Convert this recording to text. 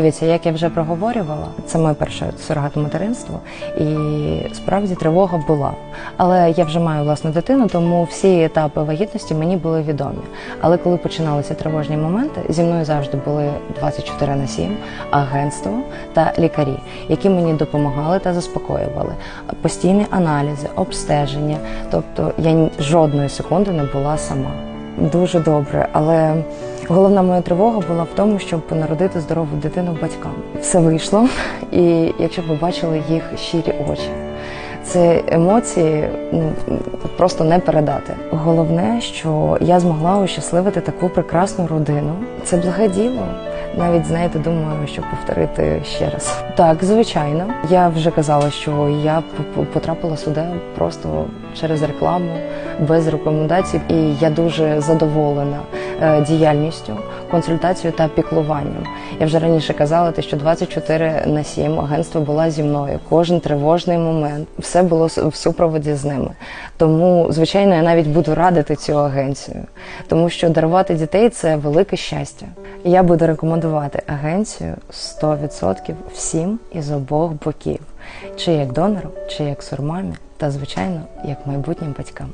Дивіться, як я вже проговорювала, це моє перше сурогатне материнство, і справді тривога була. Але я вже маю власну дитину, тому всі етапи вагітності мені були відомі. Але коли починалися тривожні моменти, зі мною завжди були 24 на 7 агентство та лікарі, які мені допомагали та заспокоювали. Постійні аналізи, обстеження. Тобто я жодної секунди не була сама. Дуже добре, але головна моя тривога була в тому, щоб народити здорову дитину батькам. Все вийшло, і якщо б ви бачили їх щирі очі, це емоції ну, просто не передати. Головне, що я змогла ощасливити таку прекрасну родину. Це благе діло. Навіть знаєте, думаю, що повторити ще раз. Так, звичайно, я вже казала, що я потрапила сюди просто через рекламу, без рекомендацій, і я дуже задоволена е, діяльністю, консультацією та піклуванням. Я вже раніше казала, що 24 на 7 агентство була зі мною. Кожен тривожний момент, все було в супроводі з ними. Тому, звичайно, я навіть буду радити цю агенцію, тому що дарувати дітей це велике щастя. Я буду рекомендувати агенцію 100% всім із обох боків, чи як донору, чи як сурмамі, та звичайно, як майбутнім батькам.